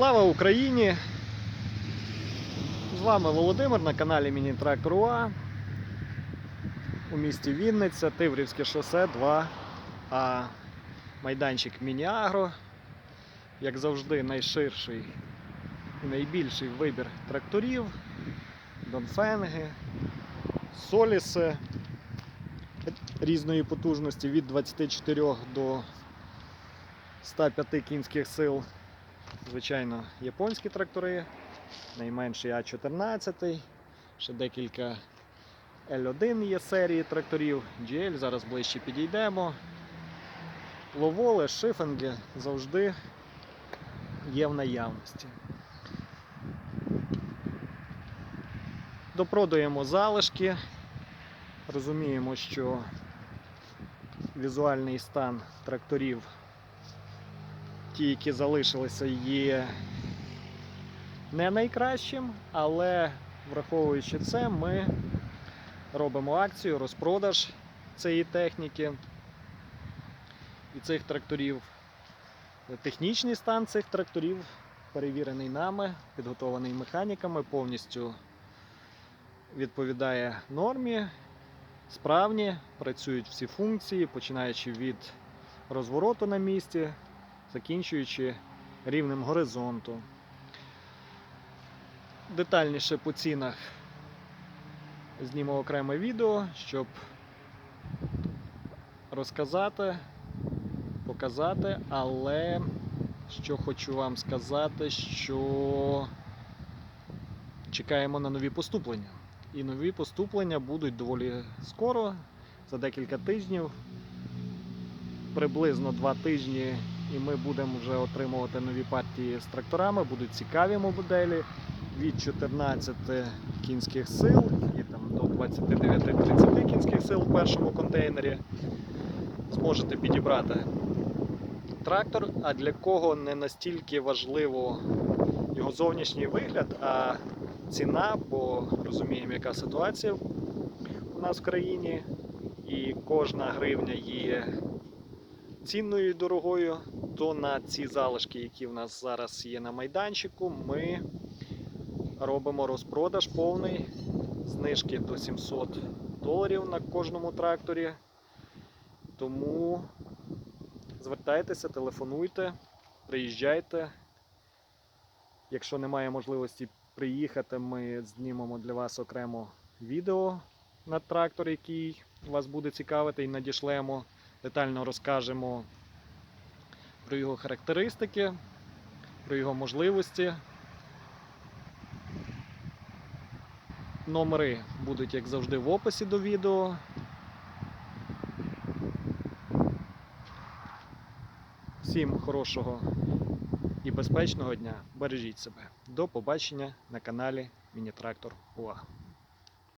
Слава Україні! З вами Володимир на каналі Міні-Трактор УА у місті Вінниця, Тиврівське шосе 2А. Майданчик Міні-Агро. Як завжди, найширший і найбільший вибір тракторів, Донфенги, Соліси різної потужності від 24 до 105 кінських сил. Звичайно, японські трактори, найменший А14, ще декілька L1 є серії тракторів, GL, зараз ближче підійдемо. Ловоли, шифинги завжди є в наявності. Допродаємо залишки. Розуміємо, що візуальний стан тракторів ті, які залишилися, є не найкращим, але враховуючи це, ми робимо акцію, розпродаж цієї техніки і цих тракторів. Технічний стан цих тракторів перевірений нами, підготований механіками, повністю відповідає нормі, справні, працюють всі функції, починаючи від розвороту на місці, закінчуючи рівнем горизонту. Детальніше по цінах зніму окреме відео, щоб розказати, показати, але що хочу вам сказати, що чекаємо на нові поступлення. І нові поступлення будуть доволі скоро, за декілька тижнів, приблизно два тижні і ми будемо вже отримувати нові партії з тракторами, будуть цікаві моделі від 14 кінських сил і там до 29-30 кінських сил в першому контейнері. Зможете підібрати трактор, а для кого не настільки важливо його зовнішній вигляд, а ціна, бо розуміємо, яка ситуація у нас в країні, і кожна гривня є цінною і дорогою, то на ці залишки, які в нас зараз є на майданчику, ми робимо розпродаж повний, знижки до 700 доларів на кожному тракторі. Тому звертайтеся, телефонуйте, приїжджайте. Якщо немає можливості приїхати, ми знімемо для вас окремо відео на трактор, який вас буде цікавити, і надішлемо детально розкажемо про його характеристики, про його можливості. Номери будуть, як завжди, в описі до відео. Всім хорошого і безпечного дня. Бережіть себе. До побачення на каналі Міні-Трактор УА.